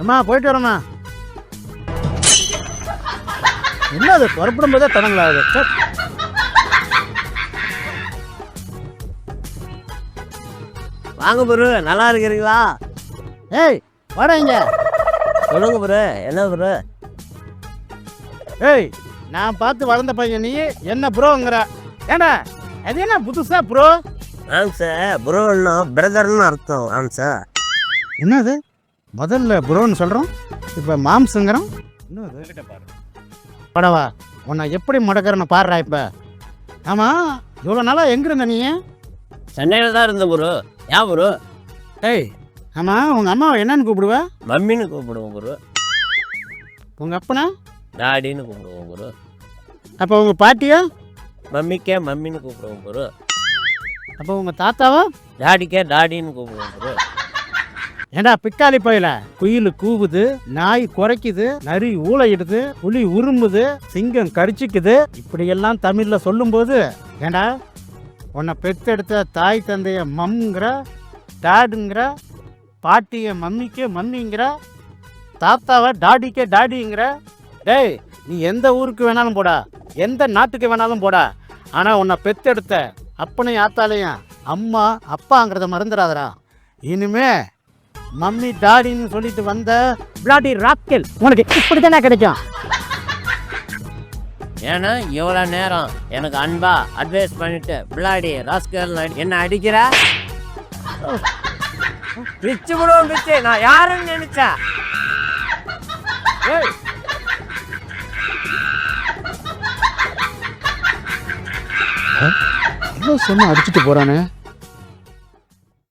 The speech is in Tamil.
அம்மா போயிட்டு வரேம்மா. என்ன அது புறப்படும் போதே தடங்களாகுது சே. வாங்க ப்ரோ. நல்லா இருக்கிறீங்களா? ஏய் வாடா இங்க. சொல்லுங்க ப்ரோ. என்ன ப்ரோ? ஏய் நான் பார்த்து வளர்ந்த பையன் நீ. என்ன ப்ரோங்கிற? ஏண்டா அது என்ன புதுசா ப்ரோ? ஆமாம் சார் ப்ரோன்னா பிரதர்னு அர்த்தம். ஆமாம் சார் என்னது? முதல்ல ப்ரோன்னு சொல்கிறோம் இப்போ மாம்சுங்கிறோம் இன்னும் படவா உன்னை எப்படி முடக்கிறன்னு பாடுறா இப்போ. ஆமாம் இவ்வளோ நாளாக எங்கே இருந்த நீ? சென்னையில் தான் இருந்தேன் ப்ரோ ஏன் ப்ரோ ஏய் ஆமாம் உங்கள் அம்மாவை என்னன்னு கூப்பிடுவ? மம்மின்னு கூப்பிடுவோம் ப்ரோ உங்கள் அப்பனா? டாடின்னு கூப்பிடுவோம் ப்ரோ அப்போ உங்கள் பாட்டியோ? மம்மிக்கே மம்மின்னு கூப்பிடுவோம் ப்ரோ அப்போ உங்கள் தாத்தாவோ? டாடிக்கே டாடின்னு கூப்பிடுவோம் ப்ரோ ஏண்டா பிக்காலி பையில? குயில் கூவுது நாய் குறைக்குது நரி ஊழையிடுது புலி உருமுது சிங்கம் கரிச்சிக்குது. இப்படியெல்லாம் தமிழ்ல சொல்லும்போது ஏண்டா உன்னை பெத்தெடுத்த தாய் தந்தைய மம்ங்கிற டாடுங்கிற பாட்டிய மம்மிக்கு மம்மிங்கிற தாத்தாவை டாடிக்கே டாடிங்கிற டேய் நீ எந்த ஊருக்கு வேணாலும் போடா எந்த நாட்டுக்கு வேணாலும் போடா ஆனால் உன்னை பெத்தெடுத்த அப்பனையும் ஆத்தாலையும் அம்மா அப்பாங்கிறத மறந்துடாதடா. இனிமே மம்மி டாடின்னு சொல்லிட்டு வந்த பிளாடி ராக்கெல் உனக்கு இப்படி தானே கிடைக்கும்? ஏன்னா இவ்வளோ நேரம் எனக்கு அன்பா அட்வைஸ் பண்ணிட்டு பிள்ளாடி ராஸ்கல் என்ன அடிக்கிற? பிச்சு விடுவோம் பிச்சு. நான் யாருன்னு நினைச்சேன் சொன்ன அடிச்சுட்டு போறானே?